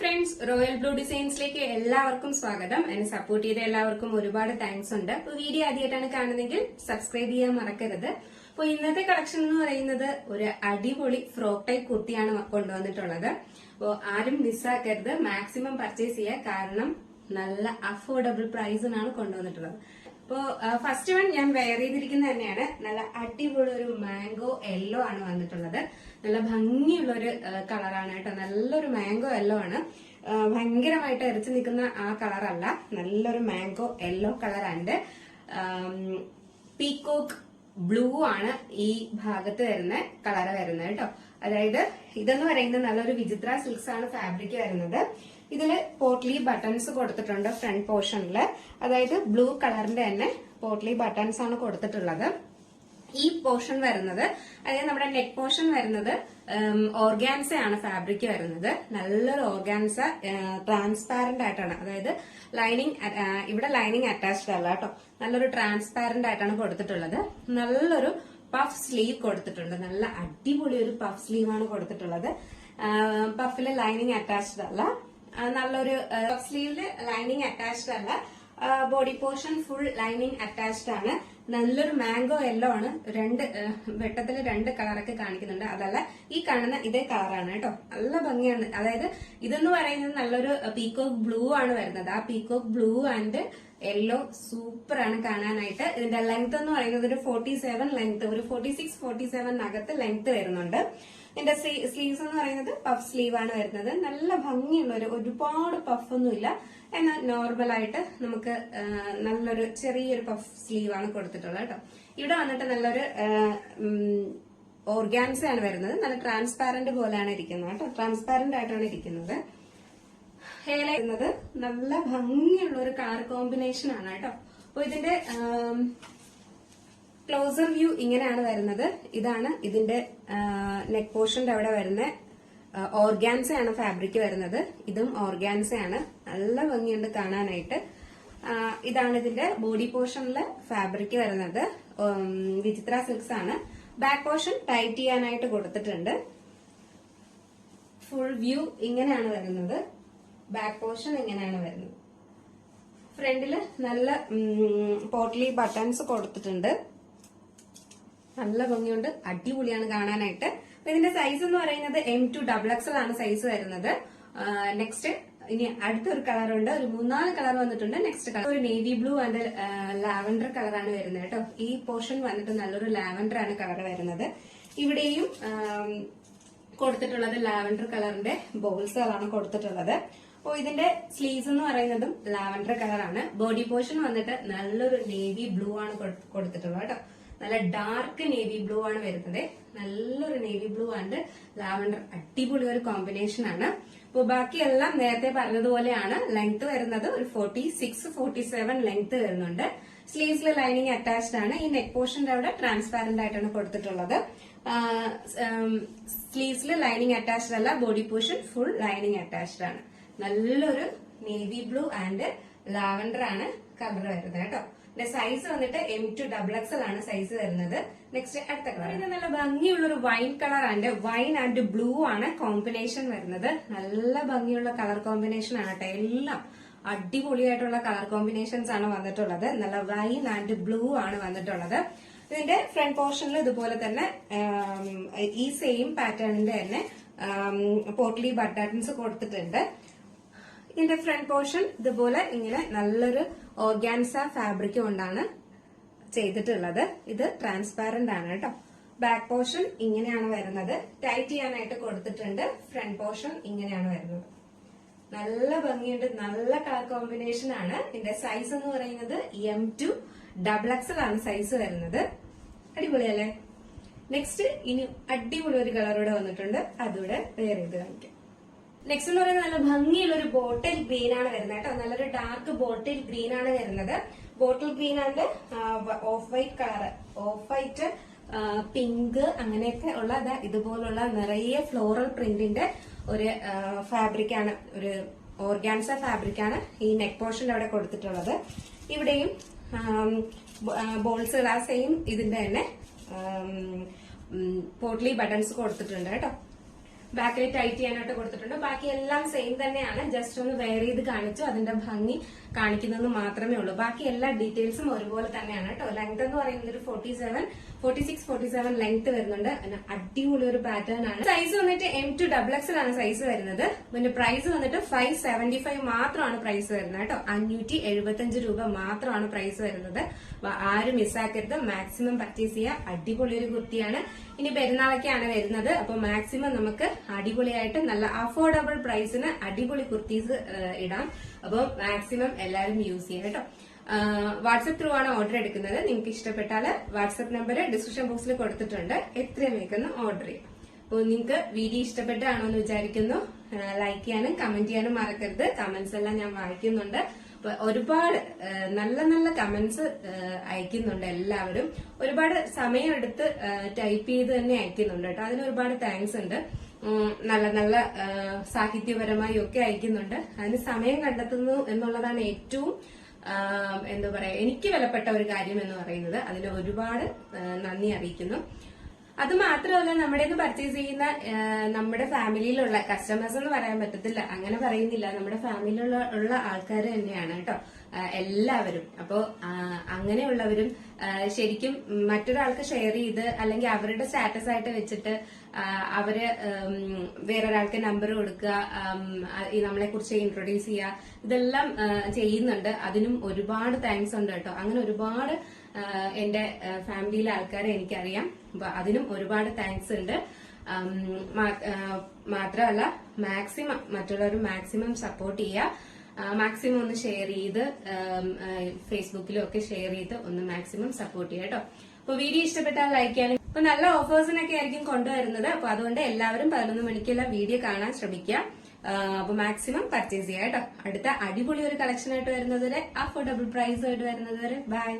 Friends royal blue ഡിസൈൻസിലേക്ക് എല്ലാവർക്കും സ്വാഗതം. എന്നെ സപ്പോർട്ട് ചെയ്ത എല്ലാവർക്കും ഒരുപാട് താങ്ക്സ് ഉണ്ട്. അപ്പൊ വീഡിയോ ആദ്യമായിട്ടാണ് കാണുന്നതെങ്കിൽ സബ്സ്ക്രൈബ് ചെയ്യാൻ മറക്കരുത്. അപ്പൊ ഇന്നത്തെ കളക്ഷൻ എന്ന് പറയുന്നത് ഒരു അടിപൊളി ഫ്രോക്ക് ടൈപ്പ് കുർത്തിയാണ് കൊണ്ടുവന്നിട്ടുള്ളത്. അപ്പോൾ ആരും മിസ്സാക്കരുത് മാക്സിമം പർച്ചേസ് ചെയ്യുക. കാരണം നല്ല അഫോർഡബിൾ പ്രൈസിനാണ് കൊണ്ടുവന്നിട്ടുള്ളത്. അപ്പോ ഫസ്റ്റ് വൺ ഞാൻ വെയർ ചെയ്തിരിക്കുന്നത് തന്നെയാണ്. നല്ല അടിപൊളി ഒരു മാംഗോ യെല്ലോ ആണ് വന്നിട്ടുള്ളത്. നല്ല ഭംഗിയുള്ള ഒരു കളറാണ് കേട്ടോ. നല്ലൊരു മാംഗോ യെല്ലോ ആണ്. ഭയങ്കരമായിട്ട് എറിച്ചു നിൽക്കുന്ന ആ കളറല്ല നല്ലൊരു മാംഗോ യെല്ലോ കളറുണ്ട് പീകോക്ക് ബ്ലൂ ആണ് ഈ ഭാഗത്ത് വരുന്ന കളർ വരുന്നത് കേട്ടോ. അതായത് ഇതെന്ന് പറയുന്നത് നല്ലൊരു വിചിത്ര സിൽക്സ് ആണ് ഫാബ്രിക് വരുന്നത്. ഇതിൽ പോർട്ട്ലി ബട്ടൺസ് കൊടുത്തിട്ടുണ്ട് ഫ്രണ്ട് പോർഷനിൽ അതായത് ബ്ലൂ കളറിന്റെ തന്നെ പോർട്ട്ലി ബട്ടൺസ് ആണ് കൊടുത്തിട്ടുള്ളത്. ഈ പോർഷൻ വരുന്നത് അതായത് നമ്മുടെ നെക്ക് പോർഷൻ വരുന്നത് ഓർഗാൻസ ആണ് ഫാബ്രിക് വരുന്നത്. നല്ലൊരു ഓർഗാൻസ ട്രാൻസ്പാരന്റ് ആയിട്ടാണ്. അതായത് ലൈനിങ് ഇവിടെ ലൈനിങ് അറ്റാച്ച്ഡ് അല്ല കേട്ടോ നല്ലൊരു ട്രാൻസ്പാരന്റ് ആയിട്ടാണ് കൊടുത്തിട്ടുള്ളത്. നല്ലൊരു പഫ് സ്ലീവ് കൊടുത്തിട്ടുണ്ട്. നല്ല അടിപൊളി ഒരു പഫ് സ്ലീവ് ആണ് കൊടുത്തിട്ടുള്ളത്. പഫിൽ ലൈനിങ് അറ്റാച്ച്ഡ് അല്ല. നല്ലൊരു സ്ലീവിൽ ലൈനിങ് അറ്റാച്ച്ഡ് അല്ല body portion full lining attached ആണ്. നല്ലൊരു മാംഗോ യെല്ലോ ആണ്. രണ്ട് വെട്ടത്തിൽ രണ്ട് കളറൊക്കെ കാണിക്കുന്നുണ്ട്. അതല്ല ഈ കാണുന്ന ഇതേ കളറാണ് കേട്ടോ. നല്ല ഭംഗിയാണ്. അതായത് ഇതെന്ന് പറയുന്നത് നല്ലൊരു പീകോക്ക് ബ്ലൂ ആണ് വരുന്നത്. ആ peacock blue and yellow super ആണ് കാണാനായിട്ട്. ഇതിന്റെ ലെങ്ത് എന്ന് പറയുന്നത് ഒരു ഫോർട്ടി സെവൻ ലെങ്ത് ഒരു ഫോർട്ടി സിക്സ് ഫോർട്ടി സെവൻ അകത്ത് ലെങ്ത് വരുന്നുണ്ട്. ഇതിന്റെ സ്ലീവ്സ് എന്ന് പറയുന്നത് പഫ് സ്ലീവ് ആണ് വരുന്നത്. നല്ല ഭംഗിയുള്ള ഒരു ഒരുപാട് പഫ് ഒന്നുമില്ല. എന്നാൽ നോർമൽ ആയിട്ട് നമുക്ക് നല്ലൊരു ചെറിയൊരു പഫ് സ്ലീവ് ആണ് കൊടുത്തിട്ടുള്ളത് കേട്ടോ. ഇവിടെ വന്നിട്ട് നല്ലൊരു ഓർഗാൻസ ആണ് വരുന്നത്. നല്ല ട്രാൻസ്പാരന്റ് പോലെയാണ് ഇരിക്കുന്നത് കേട്ടോ. ട്രാൻസ്പാരന്റ് ആയിട്ടാണ് ഇരിക്കുന്നത്. ഹെയർലൈന്നത് നല്ല ഭംഗിയുള്ള ഒരു കളർ കോമ്പിനേഷൻ ആണ് കേട്ടോ. അപ്പൊ ഇതിന്റെ ക്ലോസർ വ്യൂ ഇങ്ങനെയാണ് വരുന്നത്. ഇതാണ് ഇതിന്റെ നെക്ക് പോർഷന്റെ അവിടെ വരുന്ന ഓർഗാൻസയാണ് ഫാബ്രിക് വരുന്നത്. ഇതും ഓർഗാൻസയാണ് നല്ല ഭംഗിയുണ്ട് കാണാനായിട്ട്. ഇതാണ് ഇതിന്റെ ബോഡി പോർഷനിലെ ഫാബ്രിക് വരുന്നത്. വിചിത്ര സിൽക്സ് ആണ്. ബാക്ക് പോർഷൻ ടൈറ്റ് ചെയ്യാനായിട്ട് കൊടുത്തിട്ടുണ്ട്. ഫുൾ വ്യൂ ഇങ്ങനെയാണ് വരുന്നത്. ബാക്ക് പോർഷൻ ഇങ്ങനെയാണ് വരുന്നത്. ഫ്രണ്ടിൽ നല്ല പോട്ട്ലി ബട്ടൺസ് കൊടുത്തിട്ടുണ്ട്. നല്ല ഭംഗിയുണ്ട്. അടിപൊളിയാണ് കാണാനായിട്ട്. ഇതിന്റെ സൈസ് എന്ന് പറയുന്നത് എം ടു ഡബിൾ എക്സൽ ആണ് സൈസ് വരുന്നത്. നെക്സ്റ്റ് ഇനി അടുത്തൊരു കളറുണ്ട് ഒരു മൂന്നാൽ കളർ വന്നിട്ടുണ്ട്. നെക്സ്റ്റ് കളർ ഒരു നേവി ബ്ലൂ ആൻഡ് ലാവൻഡർ കളറാണ് വരുന്നത് കേട്ടോ. ഈ പോർഷൻ വന്നിട്ട് നല്ലൊരു ലാവൻഡർ ആണ് കളർ വരുന്നത്. ഇവിടെയും കൊടുത്തിട്ടുള്ളത് ലാവൻഡർ കളറിന്റെ ബോൾസുകളാണ് കൊടുത്തിട്ടുള്ളത്. അപ്പോൾ ഇതിന്റെ സ്ലീവ്സ് എന്ന് പറയുന്നതും ലാവൻഡർ കളറാണ് ബോഡി പോർഷൻ വന്നിട്ട് നല്ലൊരു നേവി ബ്ലൂ ആണ് കൊടുത്തിട്ടുള്ളത് കേട്ടോ. നല്ല ഡാർക്ക് നേവി ബ്ലൂ ആണ് വരുന്നത്. നല്ലൊരു നേവി ബ്ലൂ ആൻഡ് ലാവൻഡർ അടിപൊളി ഒരു കോമ്പിനേഷൻ ആണ്. അപ്പോൾ ബാക്കിയെല്ലാം നേരത്തെ പറഞ്ഞതുപോലെയാണ് ലെങ്ത് വരുന്നത്. ഒരു forty six forty seven length വരുന്നുണ്ട് സ്ലീവ്സിൽ ലൈനിങ് അറ്റാച്ച്ഡ് ആണ്. ഈ നെക്ക് പോർഷന്റെ അവിടെ ട്രാൻസ്പാരന്റ് ആയിട്ടാണ് കൊടുത്തിട്ടുള്ളത്. സ്ലീവ്സിൽ ലൈനിങ് അറ്റാച്ച്ഡ് അല്ല body portion full lining attached ആണ്. നല്ലൊരു നേവി ബ്ലൂ ആൻഡ് ലാവൻഡർ ആണ് കളർ വരുന്നത് കേട്ടോ. ഇതിന്റെ സൈസ് വന്നിട്ട് എം ടു ഡബിൾ എക്സൽ ആണ് സൈസ് വരുന്നത്. നെക്സ്റ്റ് അടുത്ത കളർ ഇത് നല്ല ഭംഗിയുള്ള ഒരു വൈൻ കളർ ആണ് വൈൻ ആൻഡ് ബ്ലൂ ആണ് കോമ്പിനേഷൻ വരുന്നത്. നല്ല ഭംഗിയുള്ള കളർ കോമ്പിനേഷൻ ആണ് കേട്ടോ. എല്ലാം അടിപൊളിയായിട്ടുള്ള കളർ കോമ്പിനേഷൻസ് ആണ് വന്നിട്ടുള്ളത്. നല്ല വൈൻ ആൻഡ് ബ്ലൂ ആണ് വന്നിട്ടുള്ളത്. ഇതിന്റെ ഫ്രണ്ട് പോർഷനിൽ ഇതുപോലെ തന്നെ ഈ സെയിം പാറ്റേണിന്റെ തന്നെ പോർട്ട്ലി ബട്ടൺസ് കൊടുത്തിട്ടുണ്ട്. ഇതിന്റെ ഫ്രണ്ട് പോർഷൻ ഇതുപോലെ ഇങ്ങനെ നല്ലൊരു ഓർഗാൻസ ഫാബ്രിക് കൊണ്ടാണ് ചെയ്തിട്ടുള്ളത്. ഇത് ട്രാൻസ്പാരന്റ് ആണ് കേട്ടോ. ബാക്ക് പോർഷൻ ഇങ്ങനെയാണ് വരുന്നത്. ടൈറ്റ് ചെയ്യാനായിട്ട് കൊടുത്തിട്ടുണ്ട്. ഫ്രണ്ട് പോർഷൻ ഇങ്ങനെയാണ് വരുന്നത്. നല്ല ഭംഗിയുണ്ട്. നല്ല കളർ കോമ്പിനേഷൻ ആണ്. ഇതിന്റെ സൈസ് എന്ന് പറയുന്നത് എം ടു ഡബിൾ എക്സൽ ആണ് സൈസ് വരുന്നത്. അടിപൊളിയല്ലേ? നെക്സ്റ്റ് ഇനി അടിപൊളി ഒരു കളർ ഇവിടെ വന്നിട്ടുണ്ട്. അതുകൂടെ വേറെ ഇത് കാണിക്കാം. നെക്സ്റ്റ് എന്ന് പറയുന്നത് നല്ല ഭംഗിയുള്ള ഒരു ബോട്ടിൽ ഗ്രീൻ ആണ് വരുന്നത് കേട്ടോ. നല്ലൊരു ഡാർക്ക് ബോട്ടിൽ ഗ്രീൻ ആണ് വരുന്നത്. Bottle green and off white colour off white pink അങ്ങനെയൊക്കെ ഉള്ള ഇതുപോലുള്ള നിറയെ ഫ്ലോറൽ പ്രിന്റിന്റെ ഒരു ഫാബ്രിക് ആണ്. ഒരു ഓർഗാൻസ ഫാബ്രിക് ആണ് ഈ നെക്ക് പോർഷൻ അവിടെ കൊടുത്തിട്ടുള്ളത്. ഇവിടെയും ബോൾസ് ആ സെയിം ഇതിന്റെ തന്നെ പോട്ട്ലി ബട്ടൺസ് കൊടുത്തിട്ടുണ്ട് കേട്ടോ. ബാക്കിൽ ടൈറ്റ് ചെയ്യാനായിട്ട് കൊടുത്തിട്ടുണ്ട്. ബാക്കി എല്ലാം സെയിം തന്നെയാണ്. ജസ്റ്റ് ഒന്ന് വെയർ ചെയ്ത് കാണിച്ചു. അതിന്റെ ഭംഗി കാണിക്കുന്നത് മാത്രമേ ഉള്ളൂ. ബാക്കി എല്ലാ ഡീറ്റെയിൽസും ഒരുപോലെ തന്നെയാണ് കേട്ടോ. ലെങ്ത് എന്ന് പറയുന്നത് ഒരു forty seven forty six forty seven length വരുന്നുണ്ട് അടിപൊളി ഒരു പാറ്റേൺ ആണ്. സൈസ് വന്നിട്ട് എം ടു ഡബിൾ എക്സ് ആണ് സൈസ് വരുന്നത്. പിന്നെ പ്രൈസ് വന്നിട്ട് ഫൈവ് സെവന്റി ഫൈവ് മാത്രമാണ് പ്രൈസ് വരുന്നത് കേട്ടോ. അഞ്ഞൂറ്റി എഴുപത്തി രൂപ മാത്രമാണ് പ്രൈസ് വരുന്നത്. ആരും മിസ്സാക്കരുത് മാക്സിമം പർച്ചേസ് ചെയ്യുക അടിപൊളി ഒരു കുർത്തിയാണ്. ഇനി പെരുന്നാളൊക്കെയാണ് വരുന്നത്. അപ്പൊ മാക്സിമം നമുക്ക് അടിപൊളിയായിട്ട് നല്ല അഫോർഡബിൾ പ്രൈസിന് അടിപൊളി കുർത്തീസ് ഇടാം. അപ്പോൾ മാക്സിമം എല്ലാവരും യൂസ് ചെയ്യാം കേട്ടോ. വാട്സപ്പ് ത്രൂ ആണ് ഓർഡർ എടുക്കുന്നത്. നിങ്ങൾക്ക് ഇഷ്ടപ്പെട്ടാൽ വാട്സപ്പ് നമ്പർ ഡിസ്ക്രിപ്ഷൻ ബോക്സിൽ കൊടുത്തിട്ടുണ്ട്. എത്രയും വേഗം ഓർഡർ ചെയ്യാം. അപ്പോൾ നിങ്ങൾക്ക് വീഡിയോ ഇഷ്ടപ്പെട്ടാണോ എന്ന് വിചാരിക്കുന്നു. ലൈക്ക് ചെയ്യാനും കമന്റ് ചെയ്യാനും മറക്കരുത്. കമന്റ്സ് എല്ലാം ഞാൻ വായിക്കുന്നുണ്ട്. ഒരുപാട് നല്ല നല്ല കമന്റ്സ് അയക്കുന്നുണ്ട് എല്ലാവരും. ഒരുപാട് സമയമെടുത്ത് ടൈപ്പ് ചെയ്ത് തന്നെ അയക്കുന്നുണ്ട് കേട്ടോ. അതിന് ഒരുപാട് താങ്ക്സ് ഉണ്ട്. നല്ല നല്ല സാഹിത്യപരമായി ഒക്കെ അയക്കുന്നുണ്ട്. അതിന് സമയം കണ്ടെത്തുന്നു എന്നുള്ളതാണ് ഏറ്റവും എന്താ പറയാ എനിക്ക് വിലപ്പെട്ട ഒരു കാര്യം എന്ന് പറയുന്നത്. അതിന് ഒരുപാട് നന്ദി അറിയിക്കുന്നു. അത് മാത്രമല്ല നമ്മുടെ പർച്ചേസ് ചെയ്യുന്ന നമ്മുടെ ഫാമിലിയിലുള്ള കസ്റ്റമേഴ്സ് എന്ന് പറയാൻ പറ്റത്തില്ല. അങ്ങനെ പറയുന്നില്ല. നമ്മുടെ ഫാമിലിയിലുള്ള ഉള്ള ആൾക്കാർ തന്നെയാണ് കേട്ടോ. എല്ലാവരും. അപ്പോ ആ, അങ്ങനെയുള്ളവരും ശരിക്കും മറ്റൊരാൾക്ക് ഷെയർ ചെയ്ത് അല്ലെങ്കിൽ അവരുടെ സ്റ്റാറ്റസ് ആയിട്ട് വെച്ചിട്ട് അവർ വേറൊരാൾക്ക് നമ്പർ കൊടുക്കുക നമ്മളെ കുറിച്ച് ഇൻട്രൊഡ്യൂസ് ചെയ്യുക ഇതെല്ലാം ചെയ്യുന്നുണ്ട്. അതിനും ഒരുപാട് താങ്ക്സ് ഉണ്ട് കേട്ടോ. അങ്ങനെ ഒരുപാട് എന്റെ ഫാമിലിയിലെ ആൾക്കാരെ എനിക്കറിയാം. അപ്പൊ അതിനും ഒരുപാട് താങ്ക്സ് ഉണ്ട്. മാത്രമല്ല മാക്സിമം മറ്റുള്ളവർ മാക്സിമം സപ്പോർട്ട് ചെയ്യുക. മാക്സിമം ഒന്ന് ഷെയർ ചെയ്ത് ഫേസ്ബുക്കിലും ഒക്കെ ഷെയർ ചെയ്ത് ഒന്ന് മാക്സിമം സപ്പോർട്ട് ചെയ്യുക കേട്ടോ. അപ്പൊ വീഡിയോ ഇഷ്ടപ്പെട്ടാൽ ലൈക്ക് ചെയ്യാനും ഇപ്പൊ നല്ല ഓഫേഴ്സിനൊക്കെ ആയിരിക്കും കൊണ്ടുവരുന്നത്. അപ്പൊ അതുകൊണ്ട് എല്ലാവരും പതിനൊന്ന് മണിക്കുള്ള വീഡിയോ കാണാൻ ശ്രമിക്കുക. അപ്പൊ മാക്സിമം പർച്ചേസ് ചെയ്യാം കേട്ടോ. അടുത്ത അടിപൊളി ഒരു കളക്ഷൻ ആയിട്ട് വരുന്നത് വരെ അഫോർഡബിൾ പ്രൈസ് ആയിട്ട് വരുന്നത് വരെ. ബൈ